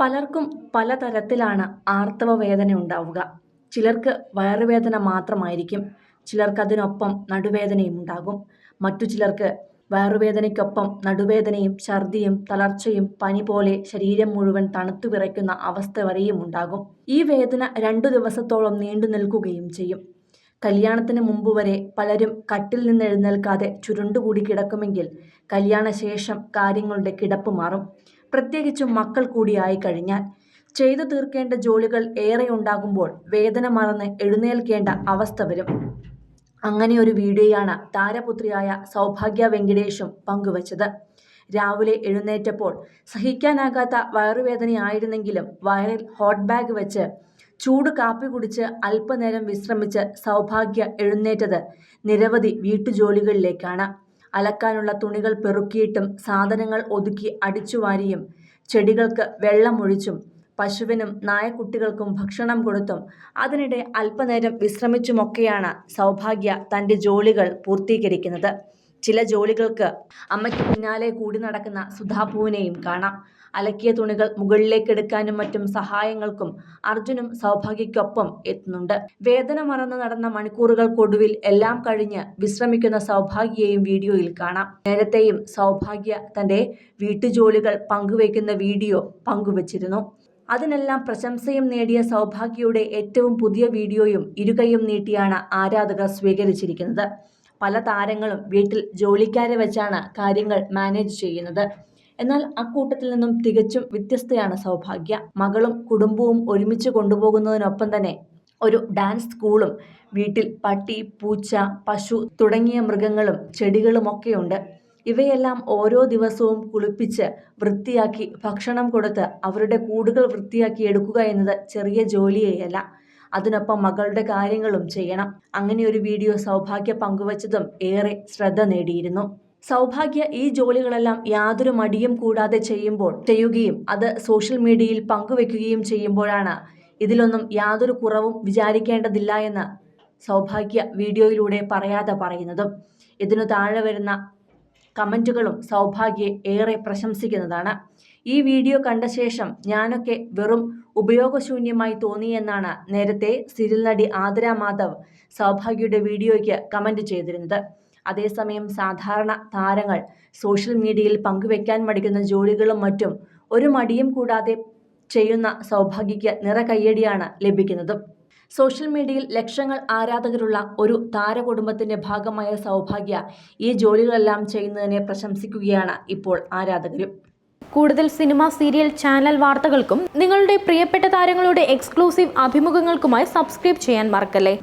പലർക്കും പലതരത്തിലാണ് ആർത്തവ വേദന ഉണ്ടാവുക. ചിലർക്ക് വയറുവേദന മാത്രമായിരിക്കും. ചിലർക്ക് അതിനൊപ്പം നടുവേദനയും ഉണ്ടാകും. മറ്റു ചിലർക്ക് വയറുവേദനയ്ക്കൊപ്പം നടുവേദനയും ഛർദിയും തളർച്ചയും പനി പോലെ ശരീരം മുഴുവൻ തണുത്തു വിറയ്ക്കുന്ന അവസ്ഥ വരെയും ഉണ്ടാകും. ഈ വേദന രണ്ടു ദിവസത്തോളം നീണ്ടു നിൽക്കുകയും ചെയ്യും. കല്യാണത്തിന് മുമ്പ് വരെ പലരും കട്ടിൽ നിന്ന് എഴുന്നേൽക്കാതെ ചുരുണ്ടുകൂടി കിടക്കുമെങ്കിൽ കല്യാണശേഷം കാര്യങ്ങളുടെ കിടപ്പ് മാറും. പ്രത്യേകിച്ചും മക്കൾ കൂടിയായി കഴിഞ്ഞാൽ ചെയ്തു തീർക്കേണ്ട ജോലികൾ ഏറെ ഉണ്ടാകുമ്പോൾ വേദന മറന്ന് എഴുന്നേൽക്കേണ്ട അവസ്ഥ വരും. അങ്ങനെ ഒരു വീഡിയോയാണ് താരപുത്രിയായ സൗഭാഗ്യ വെങ്കിടേഷും പങ്കുവച്ചത്. രാവിലെ എഴുന്നേറ്റപ്പോൾ സഹിക്കാനാകാത്ത വയറുവേദനയായിരുന്നെങ്കിലും വയറിൽ ഹോട്ട് ബാഗ് വെച്ച് ചൂട് കാപ്പി കുടിച്ച് അല്പനേരം വിശ്രമിച്ച് സൗഭാഗ്യ എഴുന്നേറ്റത് നിരവധി വീട്ടുജോലികളിലേക്കാണ്. അലക്കാനുള്ള തുണികൾ പെറുക്കിയിട്ടും സാധനങ്ങൾ ഒതുക്കി അടിച്ചുവാരിയും ചെടികൾക്ക് വെള്ളമൊഴിച്ചും പശുവിനും നായക്കുട്ടികൾക്കും ഭക്ഷണം കൊടുത്തും അതിനിടെ അല്പനേരം വിശ്രമിച്ചുമൊക്കെയാണ് സൗഭാഗ്യ തന്റെ ജോലികൾ പൂർത്തീകരിക്കുന്നത്. ചില ജോലികൾക്ക് അമ്മയ്ക്ക് പിന്നാലെ കൂടി നടക്കുന്ന സുധാപൂവിനെയും കാണാം. അലക്കിയ തുണികൾ മുകളിലേക്ക് എടുക്കാനും മറ്റും സഹായങ്ങൾക്കും അർജുനും സൗഭാഗ്യയ്ക്കൊപ്പം എത്തുന്നുണ്ട്. വേദന മറന്ന് നടന്ന മണിക്കൂറുകൾക്കൊടുവിൽ എല്ലാം കഴിഞ്ഞ് വിശ്രമിക്കുന്ന സൗഭാഗ്യയെയും വീഡിയോയിൽ കാണാം. നേരത്തെയും സൗഭാഗ്യ തന്റെ വീട്ടുജോലികൾ പങ്കുവയ്ക്കുന്ന വീഡിയോ പങ്കുവച്ചിരുന്നു. അതിനെല്ലാം പ്രശംസയും നേടിയ സൗഭാഗ്യയുടെ ഏറ്റവും പുതിയ വീഡിയോയും ഇരുകൈയും നീട്ടിയാണ് ആരാധകർ സ്വീകരിച്ചിരിക്കുന്നത്. പല താരങ്ങളും വീട്ടിൽ ജോലിക്കാരെ വെച്ചാണ് കാര്യങ്ങൾ മാനേജ് ചെയ്യുന്നത്. എന്നാൽ അക്കൂട്ടത്തിൽ നിന്നും തികച്ചും വ്യത്യസ്തയാണ് സൗഭാഗ്യ. മകളും കുടുംബവും ഒരുമിച്ച് കൊണ്ടുപോകുന്നതിനൊപ്പം തന്നെ ഒരു ഡാൻസ് സ്കൂളും വീട്ടിൽ പട്ടി പൂച്ച പശു തുടങ്ങിയ മൃഗങ്ങളും ചെടികളുമൊക്കെയുണ്ട് ഇവയെല്ലാം ഓരോ ദിവസവും കുളിപ്പിച്ച് വൃത്തിയാക്കി ഭക്ഷണം കൊടുത്ത് അവരുടെ കൂടുകൾ വൃത്തിയാക്കി എടുക്കുക എന്നത് ചെറിയ ജോലിയേയല്ല. അതിനൊപ്പം മകളുടെ കാര്യങ്ങളും ചെയ്യണം. അങ്ങനെ ഒരു വീഡിയോ സൗഭാഗ്യ പങ്കുവച്ചതും ഏറെ ശ്രദ്ധ നേടിയിരുന്നു. സൗഭാഗ്യ ഈ ജോലികളെല്ലാം യാതൊരു മടിയും കൂടാതെ ചെയ്യുമ്പോൾ ചെയ്യുകയും അത് സോഷ്യൽ മീഡിയയിൽ പങ്കുവെക്കുകയും ചെയ്യുമ്പോഴാണ് ഇതിലൊന്നും യാതൊരു കുറവും വിചാരിക്കേണ്ടതില്ല എന്ന് സൗഭാഗ്യ വീഡിയോയിലൂടെ പറയാതെ പറയുന്നതും. ഇതിനു താഴെ വരുന്ന കമന്റുകളും സൗഭാഗ്യയെ ഏറെ പ്രശംസിക്കുന്നതാണ്. ഈ വീഡിയോ കണ്ട ശേഷം ഞാനൊക്കെ വെറും ഉപയോഗശൂന്യമായി തോന്നിയെന്നാണ് നേരത്തെ സിരിൽ നടി ആതിര മാധവ് സൗഭാഗ്യയുടെ വീഡിയോയ്ക്ക് കമന്റ് ചെയ്തിരുന്നത്. അതേസമയം സാധാരണ താരങ്ങൾ സോഷ്യൽ മീഡിയയിൽ പങ്കുവെക്കാൻ മടിക്കുന്ന ജോലികളും മറ്റും ഒരു മടിയും കൂടാതെ ചെയ്യുന്ന സൗഭാഗ്യയ്ക്ക് നിറ കയ്യടിയാണ് ലഭിക്കുന്നതും. സോഷ്യൽ മീഡിയയിൽ ലക്ഷങ്ങൾ ആരാധകരുള്ള ഒരു താരകുടുംബത്തിന്റെ ഭാഗമായ സൗഭാഗ്യ ഈ ജോലികളെല്ലാം ചെയ്യുന്നതിനെ പ്രശംസിക്കുകയാണ് ഇപ്പോൾ ആരാധകരും. കൂടുതൽ സിനിമ സീരിയൽ ചാനൽ വാർത്തകൾക്കും നിങ്ങളുടെ പ്രിയപ്പെട്ട താരങ്ങളുടെ എക്സ്ക്ലൂസീവ് അഭിമുഖങ്ങൾക്കുമായി സബ്സ്ക്രൈബ് ചെയ്യാൻ മറക്കല്ലേ?